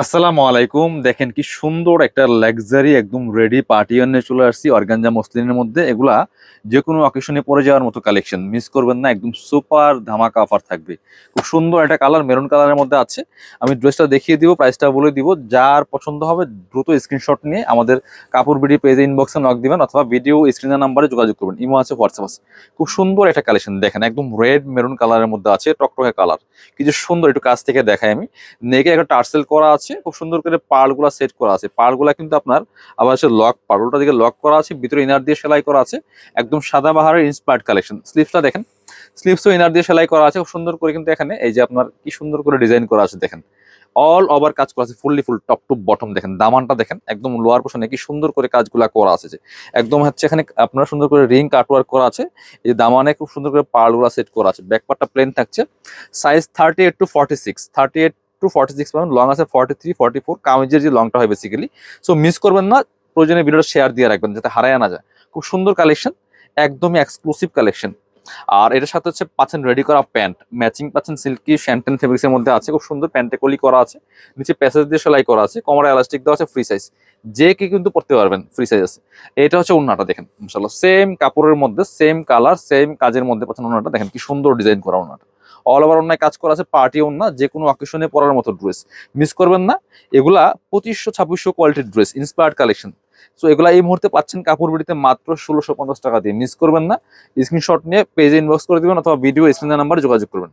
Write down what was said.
আসসালামু আলাইকুম। দেখেন কি সুন্দর একটা লাক্সারি একদম রেডি পার্টি নিয়ে চলে আসছি, অর্গানজা মসলিনের মধ্যে। এগুলা যে কোনো অকেশনে পরে যাওয়ার মতো কালেকশন মিস করবেন না, একদম সুপার ধামাকা অফার থাকবে। খুব সুন্দর একটা কালার মেরুন কালারের মধ্যে আছে। আমি ড্রেসটা দেখিয়ে দিব প্রাইসটা বলে দিব। যার পছন্দ হবে দ্রুত স্ক্রিনশট নিয়ে আমাদের কাপড় বিডি পেজে ইনবক্সে নক দিবেন অথবা ভিডিও স্ক্রিনের নাম্বারে যোগাযোগ করবেন। ইমো আছে হোয়াটসঅ্যাপ আছে। খুব সুন্দর একটা কালেকশন দেখেন, একদম রেড মেরুন কালারের মধ্যে আছে, টকটকে কালার কিছু সুন্দর একটু কাছ থেকে দেখাই আমি। নেকে একটা টার্সেল করা আছে খুব সুন্দর করে পার্লগুলা সেট করা আছে। পার্লগুলা কিন্তু আপনার আবার হচ্ছে লক পার্লটা দিকে লক করা আছে, ভিতরে ইনার দিয়ে সেলাই করা আছে, একদম সাদা বাহারের ইন্সপায়ার্ড কালেকশন স্লিভসটা দেখেন স্লিভসও ইনার দিয়ে সেলাই করা আছে, খুব সুন্দর করে কিন্তু এখানে এই যে আপনার কি সুন্দর করে ডিজাইন করা আছে দেখেন। অল ওভার কাজ করা আছে fully full top to bottom দেখেন, দামানটা দেখেন, একদম লোয়ার পোর্শনে কি সুন্দর করে কাজগুলা করা আছে যে। একদম হচ্ছে এখানে আপনার সুন্দর করে রিং কাটওয়ার্ক করা আছে, এই যে দামানে খুব সুন্দর করে পার্লগুলা সেট করা আছে ব্যাকপার্টটা প্লেন থাকছে size thirty eight to forty six thirty eight to forty six পাবেন লং আছে ফর্টি থ্রি ফর্টি ফোর কামিজের যে লংটা হয় বেসিক্যালি সো মিস করবেন না, প্রয়োজনে ভিডিওটা শেয়ার দিয়ে রাখবেন, যাতে হারায় না যায়। খুব সুন্দর কালেকশন একদমই এক্সক্লুসিভ কালেকশন আর এটার সাথে হচ্ছে পাচ্ছেন রেডি করা প্যান্ট ম্যাচিং পাচ্ছেন সিল্কি শ্যান্টেন ফেব্রিক্সের মধ্যে আছে, খুব সুন্দর প্যান্টে কলি করা আছে। নিচে প্যাসেজ দিয়ে সেলাই করা আছে, কমরে এলাস্টিক দেওয়া আছে ফ্রি সাইজ যে কি কিন্তু পড়তে পারবেন ফ্রি সাইজ আছে। এটা হচ্ছে ওন্নাটা দেখেন মাশাআল্লাহ সেম কাপড়ের মধ্যে সেম কালার সেম কাজের মধ্যে পাচ্ছেন ওন্নাটা দেখেন কি সুন্দর ডিজাইন করা ওন্নাটা অল ওভার অন্যায় কাজ করা আছে পার্টি ওন্না যে কোনো অকেশনে পরার মতো ড্রেস মিস করবেন না, এগুলা পঁচিশশো, ছাব্বিশশো কোয়ালিটির ড্রেস ইন্সপায়ার্ড কালেকশন সো এগুলা এই মুহূর্তে পাচ্ছেন কাপড় বিড়িতে মাত্র ষোলোশো পঞ্চাশ টাকা দিয়ে। মিস করবেন না স্ক্রিনশট নিয়ে পেজে ইনবক্স করে দেবেন অথবা ভিডিও স্ক্রিনের নাম্বারে যোগাযোগ করবেন।